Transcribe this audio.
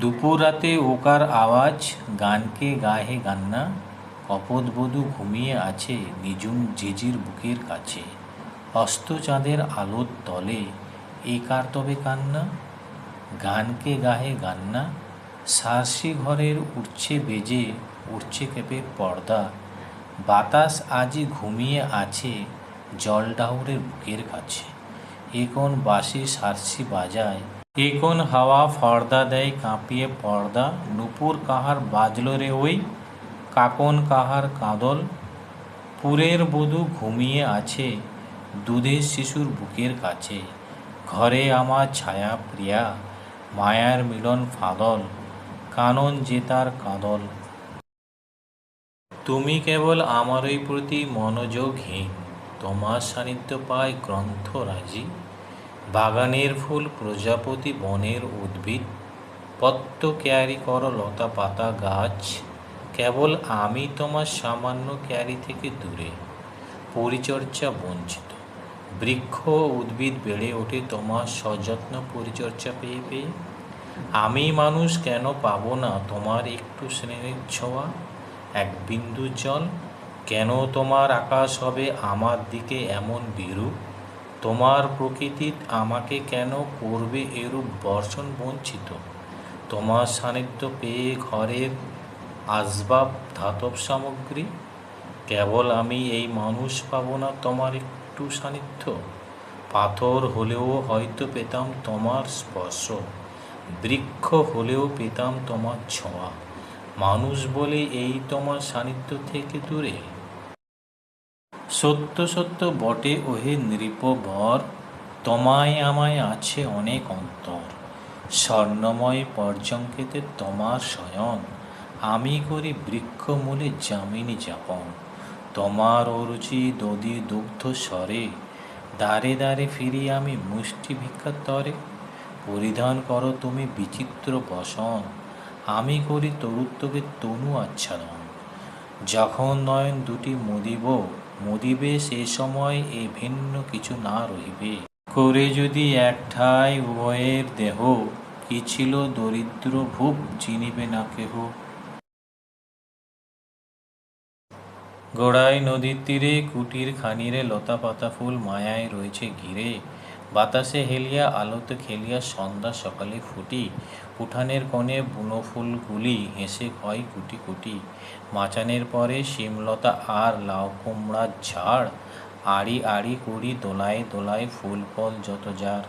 দুপুরাতে ওকার আওয়াজ, গানকে গাহে গান্না কপোতবধূ ঘুমিয়ে আছে নিঝুম ঝিঝির বুকের কাছে। অস্ত চাঁদের আলোর তলে, এ কার তবে কান্না? গানকে গাহে গান্না, সার্সি ঘরের উঠছে বেজে উঠছে কেঁপে পর্দা। বাতাস আজি ঘুমিয়ে আছে জল ডাহুরের বুকের কাছে। এ কোন বাঁশি সার্সি বাজায় এ হাওয়া ফর্দা দেয়, কাঁপিয়ে পর্দা। নুপুর কাহার বাজল রে ওই, কাকন কাহার কাঁদল। পুরের বধূ ঘুমিয়ে আছে, দুধের শিশুর বুকের কাছে। ঘরে আমার ছায়া প্রিয়া, মায়ার মিলন ফাদল, কানন যে তার কাঁদল। তুমি কেবল আমারই প্রতি মনোযোগহীন, তোমার সান্নিধ্য পায় গ্রন্থরাজি। বাগানের ফুল প্রজাপতি বনের উদ্ভিদ পত্ত ক্যারি কর লতা পাতা গাছ, কেবল আমি তোমার সামান্য ক্যারি থেকে দূরে। পরিচর্যা বঞ্চিত। বৃক্ষ উদ্ভিদ বেড়ে ওঠে তোমার সযত্ন পরিচর্যা পেয়ে পেয়ে। আমি মানুষ কেন পাবো না তোমার একটু স্নেহের ছোঁয়া? এক বিন্দু জল, কেন তোমার আকাশ হবে আমার দিকে এমন বিরূপ? তোমার প্রকৃতি আমাকে কেন করবে এরূপ বর্ষণ বঞ্চিত? তোমার সান্নিধ্য পেয়ে ঘরের আসবাব ধাতব সামগ্রী? কেবল আমি এই মানুষ পাবো না তোমার একটু সান্নিধ্য? পাথর হলেও হয়তো পেতাম তোমার স্পর্শ। বৃক্ষ হলেও পেতাম তোমার ছোঁয়া। মানুষ বলে এই তোমার সান্নিধ্য থেকে দূরে। সত্য সত্য বটে ওহে নৃপবর, তোমায় আমায় আছে অনেক অন্তর। স্বর্ণময় পর্যঙ্কেতে তোমার শয়ন, আমি করি বৃক্ষমূলে যামিনী যাপন। তোমার অরুচি দধি দুগ্ধ স্বরে, দ্বারে দ্বারে ফিরি আমি মুষ্টি ভিক্ষার তরে। পরিধান করো তুমি বিচিত্র বসন, আমি করি তরুত্বকে তনু আচ্ছাদন। যখন নয়ন দুটি মুদিব মুদিবে সে সময় এ ভিন্ন কিছু না রহিবে। করে যদি একঠাই উভয়ের দেহ, কি ছিল দরিদ্র ভূপ চিনিবে না কেহ? গোড়ায় নদীর তীরে কুটির খানিরে লতা পাতা ফুল মায়ায় রয়েছে ঘিরে। বাতাসে হেলিয়া, আলোতে খেলিয়া সন্ধ্যা সকালে ফুটি, উঠানের কোণে বুনো ফুলগুলি হেসে হয় কুটি কুটি। মাচানের পরে শিমলতা আর লাউ কুমড়ার ঝাড়, আড়ি আড়ি করি দোলায় দোলায় ফুল ফল যত যার।